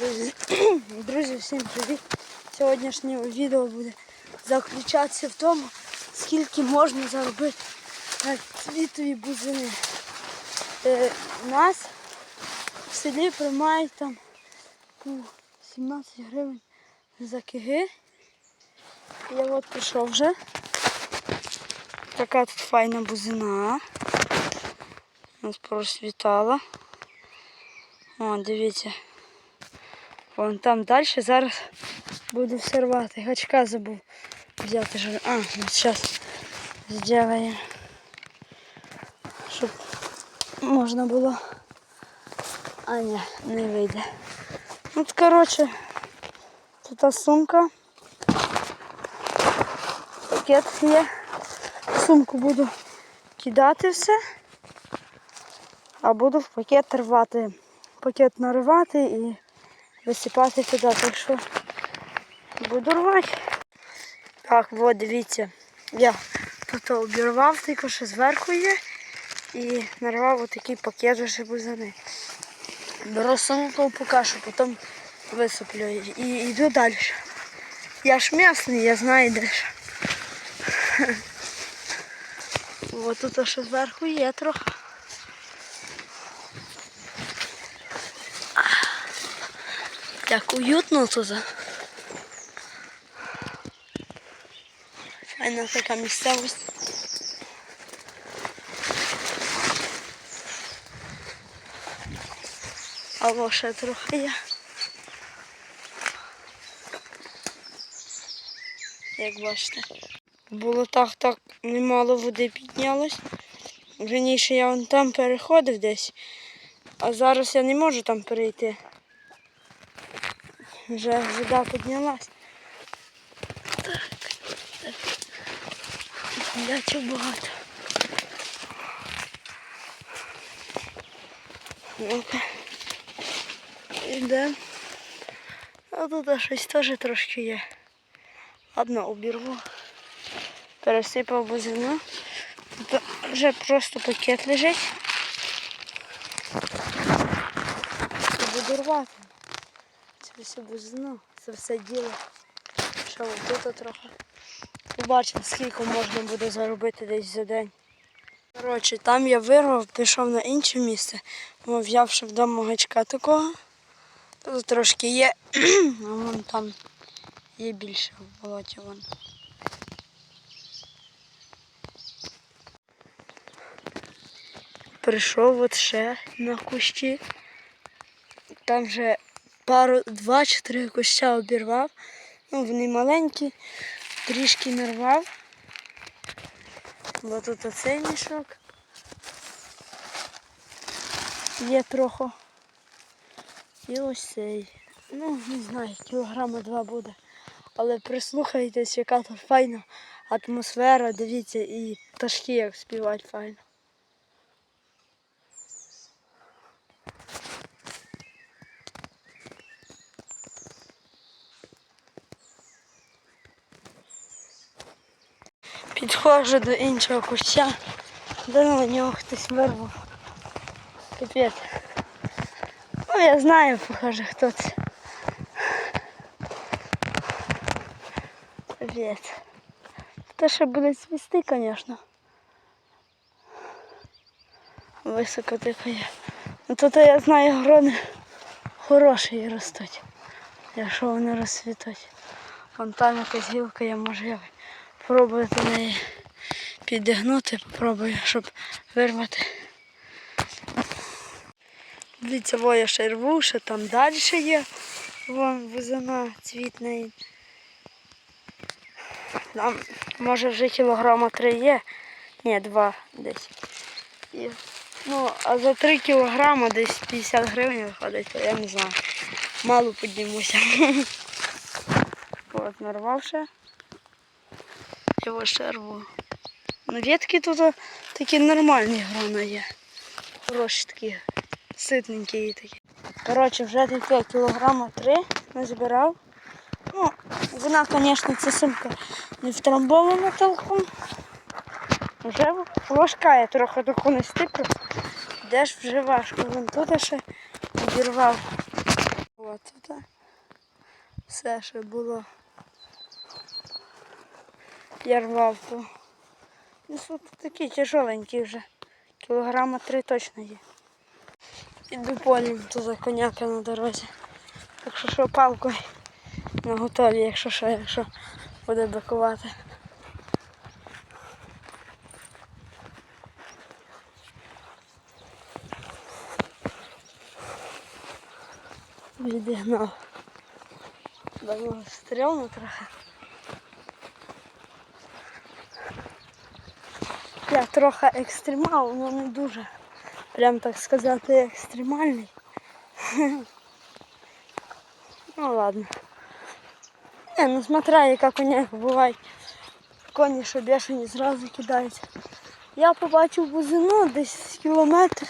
Друзі, друзі, всім привіт! Сьогоднішнє відео буде заключатися в тому, скільки можна заробити на цвітові бузини. Е, у нас в селі приймають там ну, 17 гривень за киги. Я от пішов вже. Така тут файна бузина. Нас просвітала. О, дивіться. Вон там далі зараз буду все рвати. Гачка забув взяти же. А, зараз зробимо. Щоб можна було. А ні, не вийде. От, коротше, тут сумка. Пакет є. Сумку буду кидати все. А буду в пакет рвати. Пакет наривати і висипати туди. Так що буду рвати. Так, от дивіться. Я тут обірвав, тільки що зверху є. І нарвав отакий пакет вже бузини. Беру сумку поки що, потім висиплю і йду далі. Я ж м'ясний, я знаю де. ж. Ось тут ще зверху є трохи. Так уютно тут. Файна така місцевість. Або ще трохи є. Як бачите. В болотах так немало води піднялось. Раніше я там переходив десь, а зараз я не можу там перейти. Вже вода піднялась. Так. Дача багато. Ну-ка. Іде. А тут щось теж трошки є. Ладно, обірву. Пересипав бузину. Тут вже просто пакет лежить. І буду рвати. Це все бузину, це все діло. Що тут трохи. Побачимо, скільки можна буде заробити десь за день. Коротше, там я вирвав, пішов на інше місце, взявши вдома гачка такого. Тут трошки є, а вон там є більше в болоті. Вон. Прийшов от ще на кущі. Там вже пару, два чи три куща обірвав. Ну, вони маленькі, трішки нарвав. Бо тут оцей мішок. Є трохи. І ось цей. Ну, не знаю, кілограма два буде. Але прислухайтесь, яка тут файна атмосфера, дивіться, і пташки як співають файно. Підходжу до іншого куща, де на нього хтось вирвав. Капець. Ну я знаю, похоже, хто це. Капець. Те, що буде цвісти, звісно. Високо тикає. Ну тут я знаю, грони хороші ростуть, якщо вони розцвітуть. Вон там якась гілка, я можу я пробувати неї підігнути, попробую, щоб вирвати. Дивіться, я ще рву, ще там далі є. Вон бузина цвітне. Там може вже кілограма три є. Ні, два десь. І, ну, а за три кілограма десь 50 гривень виходить, то я не знаю. Мало піднімуся. От, нарвав ще. Його ще. Ну, тут такі нормальні грона є. Хороші такі, ситненькі такі. Коротше, вже таке кілограма три назбирав. Ну, вона, звісно, ця сумка не втрамбована толком. Вже важка, я трохи таку не стиплю. Де ж вже важко. Вон тут ще обірвав. От тут все ще було. Я рвав то. Ну, такі тяжеленькі вже. Кілограма три точно є. Іду полем, тут коняка на дорозі. Так що що палкою на готові, якщо що, якщо буде бикувати. Відігнав. Давно стрьомно трохи. Я трохи екстремал, але не дуже. Прям так сказати екстремальний. Ну ладно. Не, ну смотря, яка коняка буває. Коні, що бешені зразу кидаються. Я побачив бузину десь кілометр,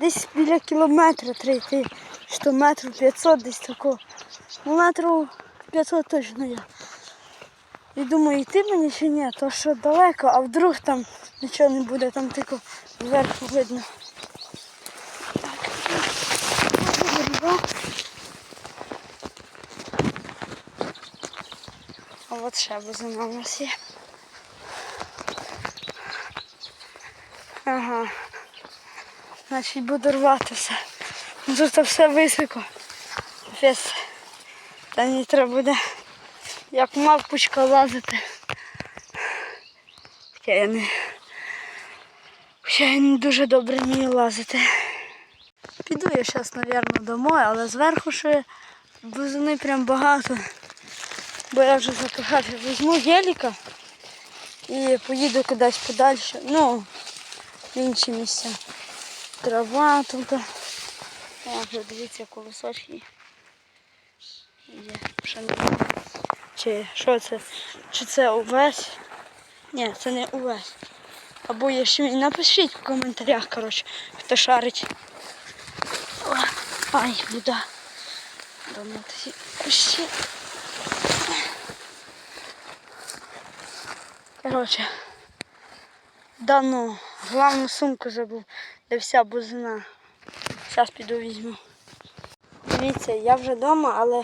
десь біля кілометра треба йти. Що метрів 500 десь такого. Ну метрів 500 точно я. І думаю, йти мені чи ні, то що далеко, а вдруг там нічого не буде, там тільки зверху видно. Так. А от ще бузина у нас є. Ага. Значить буду рвати все. Ну, Тут все високо. Фест. Та мені треба буде як мавпочка лазити. Хоча я не. Хоча я не дуже добре вмію лазити. Піду я зараз, мабуть, домой, але зверху ще бузини прям багато. Бо я вже запихався. Візьму геліка і поїду кудись подальше. Ну, в інші місця. Трава тут. О, вже дивіться, колосочки. Є пшениця. Чи що це? Чи це увесь? Ні, це не увесь. Або є ще напишіть в коментарях, коротше, хто шарить. Ай, біда. Давно кущі. Коротше, дану главну сумку забув, де вся бузина. Зараз піду візьму. Дивіться, я вже вдома, але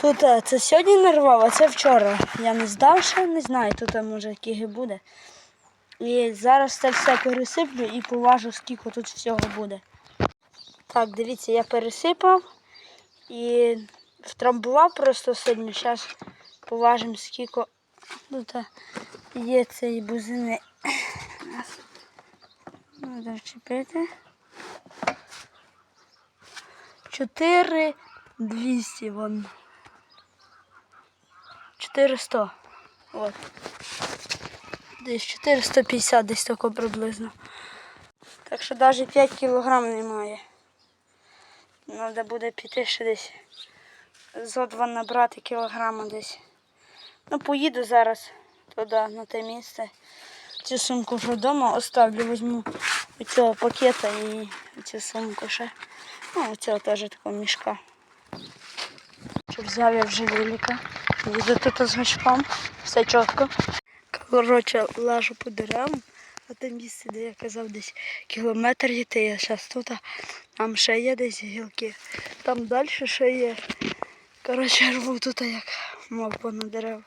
тут е, це сьогодні нарвав, а це вчора. Я не здав ще, не знаю, тут е, може кіги буде. І зараз це все пересиплю і поважу, скільки тут всього буде. Так, дивіться, я пересипав і втрамбував просто сильно. Зараз поважимо, скільки тут е, є цієї бузини. Треба вчепити. 4 200 вон. 400. От. Десь 450, десь тако приблизно. Так що навіть 5 кілограм немає. Треба буде піти ще десь. Зо два набрати кілограма десь. Ну, поїду зараз туди, на те місце. Цю сумку вже вдома оставлю, візьму цього пакета і цю сумку ще. Ну, оцього теж такого мішка. Щоб взяв я вже велика. Їду тут з мішком. Все чітко. Коротше, лажу по деревам. А те місце, де я казав, десь кілометр йти. Я зараз тут, там ще є десь гілки. Там далі ще є. Коротше, рву тут як мав понад дерев.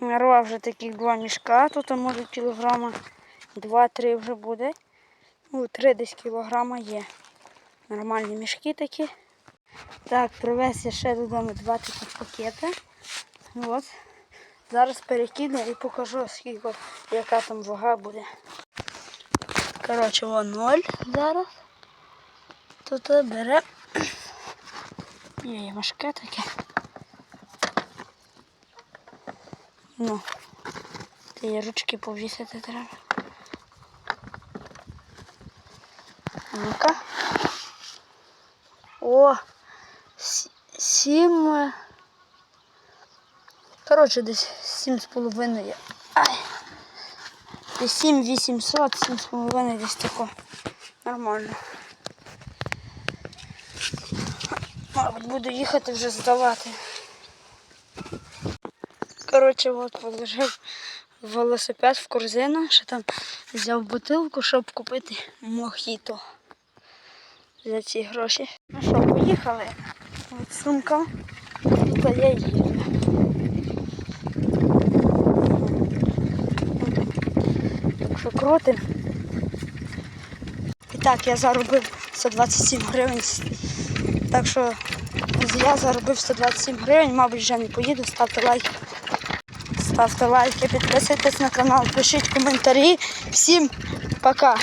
Нарвав вже такі два мішка, тут може кілограма два-три вже буде. Ну, три десь кілограма є. Нормальні мішки такі. Так, привез я ще додому два такі пакети. От. Зараз перекину і покажу, скільки, яка там вага буде. Коротше, вон ноль зараз. Тут бере. Є важке таке. Ну, ті ручки повісити треба. Ну-ка. О, сім. Коротше, десь сім з половиною. Ай. Десь сім вісімсот, сім з половиною десь тако. Нормально. Мабуть, буду їхати вже здавати. Коротше, от положив велосипед в корзину, ще там взяв бутилку, щоб купити мохіто за ці гроші. Ну що, поїхали. От сумка. Тут є їжа. Так що крутим. І так, я заробив 127 гривень. Так що я заробив 127 гривень, мабуть, вже не поїду. Ставте лайки. Ставте лайки, підписуйтесь на канал, пишіть коментарі. Всім пока!